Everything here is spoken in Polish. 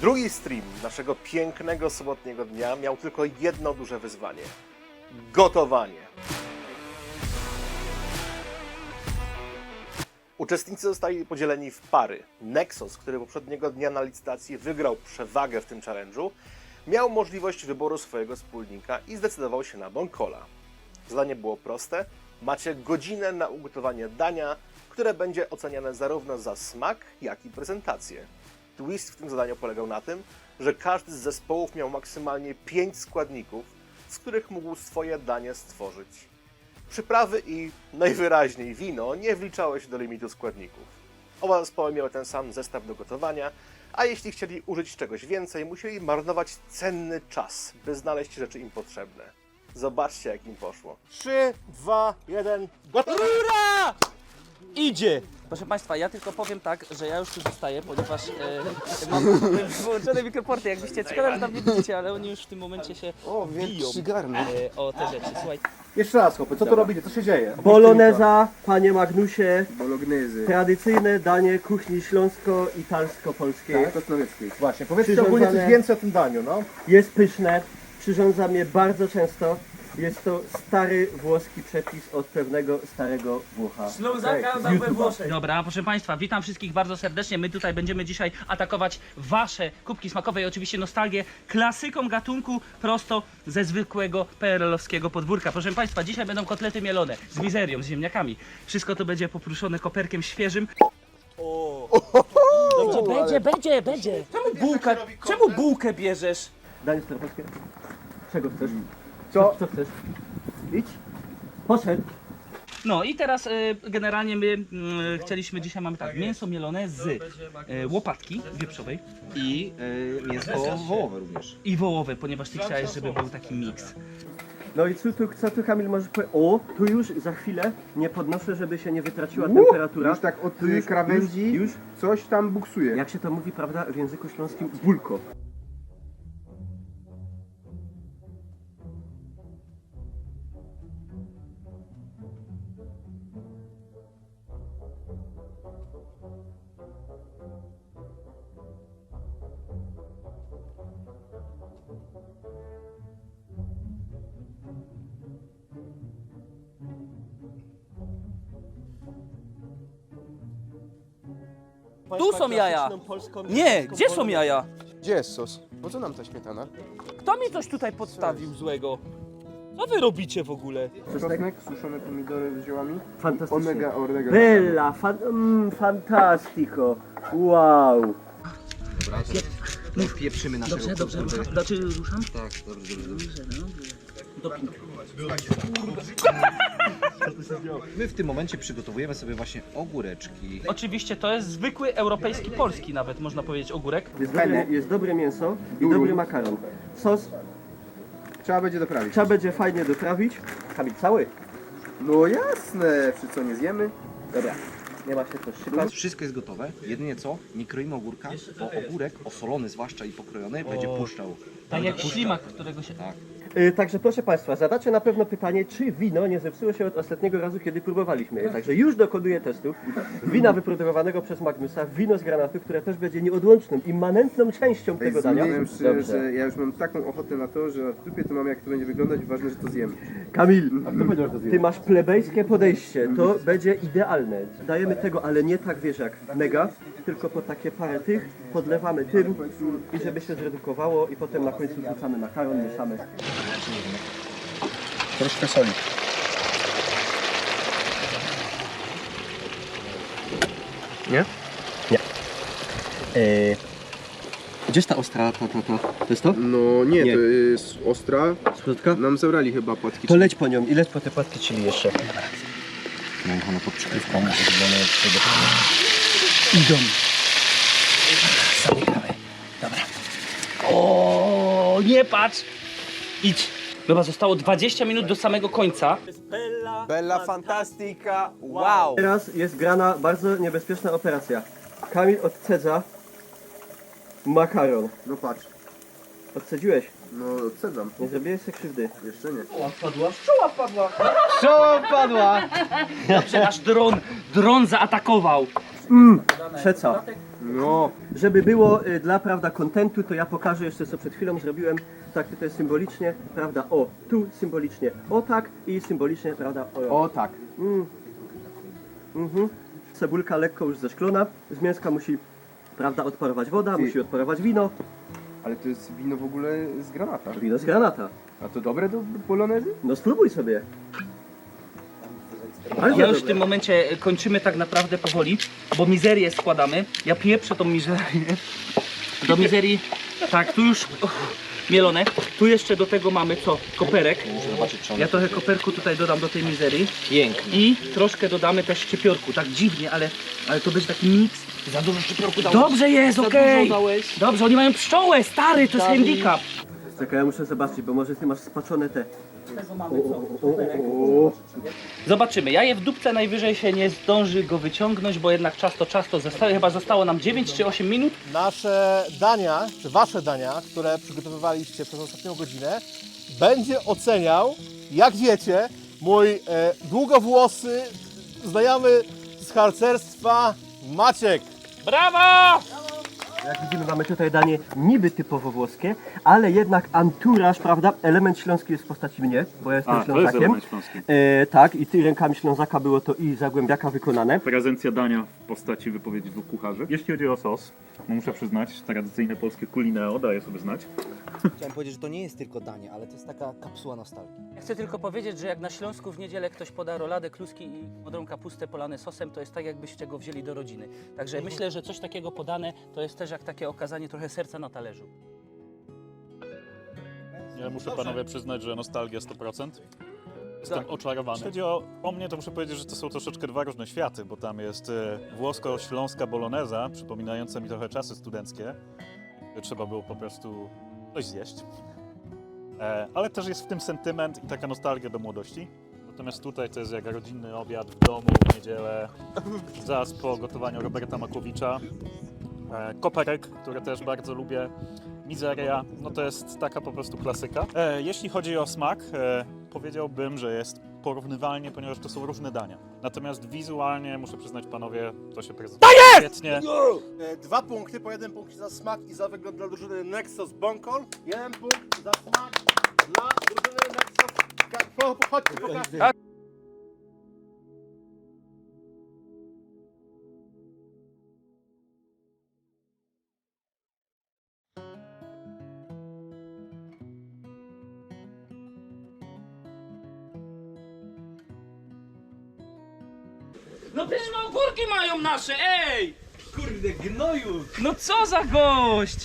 Drugi stream naszego pięknego sobotniego dnia miał tylko jedno duże wyzwanie. Gotowanie. Uczestnicy zostali podzieleni w pary. Nexus, który poprzedniego dnia na licytacji wygrał przewagę w tym challenge'u, miał możliwość wyboru swojego wspólnika i zdecydował się na Bonkola. Zadanie było proste. Macie godzinę na ugotowanie dania, które będzie oceniane zarówno za smak, jak i prezentację. Twist w tym zadaniu polegał na tym, że każdy z zespołów miał maksymalnie 5 składników, z których mógł swoje danie stworzyć. Przyprawy i najwyraźniej wino nie wliczały się do limitu składników. Oba zespoły miały ten sam zestaw do gotowania, a jeśli chcieli użyć czegoś więcej, musieli marnować cenny czas, by znaleźć rzeczy im potrzebne. Zobaczcie, jak im poszło. 3, 2, 1, gotowe! Idzie! Proszę Państwa, ja tylko powiem tak, że ja już tu zostaję, ponieważ e, mam wyłączone mikroporty, jakbyście, szkoda, że tam nie widzicie, ale oni już w tym momencie się O, biją garnek. e, o te rzeczy. Słuchaj, Jeszcze raz, chłopy, co to robicie? Co się dzieje? Poloneza, panie Magnusie, Bolognezy. tradycyjne danie kuchni śląsko-italsko-polskiej. Tak, Kosnowieckiej. Właśnie, powiedzcie ogólnie coś Przyrządzane- więcej o tym daniu, no. Jest pyszne, przyrządza mnie bardzo często. Jest to stary włoski przepis od pewnego starego Włocha. Dobra, proszę Państwa, witam wszystkich bardzo serdecznie. My tutaj będziemy dzisiaj atakować Wasze kubki smakowe i oczywiście nostalgię klasyką gatunku prosto ze zwykłego PRL-owskiego podwórka. Proszę Państwa, dzisiaj będą kotlety mielone z mizerią, z ziemniakami. Wszystko to będzie popruszone koperkiem świeżym. Będzie, będzie, będzie, będzie. Czemu bułkę, czemu bułkę bierzesz? Danie staropolskie? Czego chcesz? Co? Co chcesz? Idź. Poszedł. No i teraz e, generalnie my mm, chcieliśmy dzisiaj mamy tak, mięso mielone z e, łopatki wieprzowej I y, mięsko wołowe również. i wołowe, ponieważ ty chciałeś, żeby był taki miks. No i co tu, co tu Kamil możesz powiedzieć? O, tu już za chwilę nie podnoszę, żeby się nie wytraciła temperatura. Już tak od już- krawędzi Już, już, coś tam buksuje. jak się to mówi, prawda, w języku śląskim, bulko. Tu są jaja. Nie, gdzie są jaja? Gdzie jest sos? Po co nam ta śmietana? Kto mi coś tutaj podstawił złego? Co wy robicie w ogóle? Czosnek, suszone pomidory z ziołami. Fantastycznie. Omega, orega. Bella, fan, mm, fantastico. Wow. No pieprzymy naszego Dobrze, dobrze, ruszam. Znaczy ruszam? Tak, dobrze, dobrze, dobrze. Doping. My w tym momencie przygotowujemy sobie właśnie ogóreczki. Oczywiście to jest zwykły europejski, polski nawet można powiedzieć ogórek. Jest dobre, jest dobre mięso i dobry makaron. Sos Trzeba będzie doprawić. trzeba będzie fajnie doprawić. Kamil, cały? No jasne, przy co nie zjemy? Dobra. Nie ma się co szybać. Wszystko jest gotowe. Jedynie co? Nie kroimy ogórka, bo ogórek, osolony zwłaszcza i pokrojony, będzie puszczał. Tak jak ślimak, którego się... Tak. Y, Także proszę Państwa, zadacie na pewno pytanie, czy wino nie zepsuło się od ostatniego razu, kiedy próbowaliśmy je. Także już dokonuję testów. Wina wyprodukowanego przez Magnusa, wino z granatu, które też będzie nieodłączną, immanentną częścią tego dania. Powiem szczerze, Dobrze. że ja już mam taką ochotę na to, że w dupie to mam jak to będzie wyglądać, ważne, że to zjem. Kamil, ty masz plebejskie podejście, to będzie idealne. Dajemy tego, ale nie tak wiesz jak mega, tylko po takie parę tych, podlewamy tym i żeby się zredukowało i potem na końcu wrzucamy makaron, mieszamy. Troszkę soli. Eee, gdzie jest ta ostra, to, to, to? To jest to? No nie, Nie. to jest ostra. Środka? Nam zabrali chyba płatki. To leć po nią i leć po te płatki chili jeszcze. No i ono pod przykrywką. Idą. Zamykamy. Dobra. O, nie patrz! Idź. Dobra, zostało 20 minut do samego końca. Bella Fantastica, wow! Teraz jest grana bardzo niebezpieczna operacja. Kamil odcedza makaron. No patrz. Odcedziłeś. No odsadzam. Nie zrobiłeś sobie krzywdy. Jeszcze nie. Dobrze, nasz dron, dron zaatakował. Przeca. No, Żeby było y, dla prawda kontentu, to ja pokażę jeszcze co przed chwilą zrobiłem. Tak tutaj symbolicznie, prawda, o, tu symbolicznie, o tak i symbolicznie, prawda, o. o tak. Mhm. Cebulka lekko już zeszklona, z mięska musi, prawda, odparować woda, Ty. musi odparować wino, Ale to jest wino w ogóle z granata. wino z granata. A to dobre do polonezy? No spróbuj sobie. Ale Ja już w tym momencie e, kończymy tak naprawdę powoli, bo mizerię składamy. Ja pieprzę tą mizerię. Do mizerii, tak, tu już uff, mielone. Tu jeszcze do tego mamy co? Koperek. Zobaczyć, czy on Ja trochę koperku tutaj dodam do tej mizerii. piękny. I troszkę dodamy też szczypiorku, tak dziwnie, ale, ale to będzie taki miks. Za dużo szczypiorku dałeś. Dobrze jest, Za okej. dużo dałeś. Dobrze, oni mają pszczołę, stary, to jest handicap. Czekaj, ja muszę zobaczyć, bo może ty masz spaczone te... Zobaczymy. Ja je w dupce najwyżej się nie zdąży go wyciągnąć, bo jednak czas to czas to zostało. Chyba zostało nam 9 czy 8 minut. Nasze dania, czy wasze dania, które przygotowywaliście przez ostatnią godzinę, będzie oceniał, jak wiecie, mój e, długowłosy znajomy z harcerstwa Maciek. Brawo! Jak widzimy, mamy tutaj danie niby typowo włoskie, ale jednak anturaż, prawda, element śląski jest w postaci mnie, bo ja jestem A, to jest ślązakiem. element śląski. E, tak, i ty rękami Ślązaka było to i Zagłębiaka wykonane. Prezencja dania w postaci wypowiedzi dwóch kucharzy. Jeśli chodzi o sos, no muszę przyznać, tradycyjne polskie kulineo daje sobie znać. Chciałem powiedzieć, że to nie jest tylko danie, ale to jest taka kapsuła nostalgii. Chcę tylko powiedzieć, że jak na Śląsku w niedzielę ktoś poda roladę, kluski i modrą kapustę polane sosem, to jest tak jakbyście go wzięli do rodziny. Także myślę, że coś takiego podane to jest też jak takie okazanie trochę serca na talerzu. Ja muszę panowie przyznać, że nostalgia 100%. Jestem oczarowany. Jeśli chodzi o, o mnie, to muszę powiedzieć, że to są troszeczkę dwa różne światy, bo tam jest e, włosko-śląska boloneza, przypominająca mi trochę czasy studenckie. gdzie Trzeba było po prostu coś zjeść. E, ale też jest w tym sentyment i taka nostalgia do młodości. Natomiast tutaj to jest jak rodzinny obiad w domu w niedzielę, zaraz po gotowaniu Roberta Makowicza. E, koperek, który też bardzo lubię. Mizeria, no to jest taka po prostu klasyka. E, jeśli chodzi o smak, e, powiedziałbym, że jest porównywalnie, ponieważ to są różne dania. Natomiast wizualnie, muszę przyznać panowie, to się prezentuje świetnie. E, Dwa punkty, po jeden punkt za smak i za wygląd dla drużyny Nexus Bonkol. Jeden punkt za smak dla drużyny Nexus. Ka- Po, po, chodźcie, pokażcie. No przecież ogórki mają nasze, ej! Kurde, gnoju! No co za gość!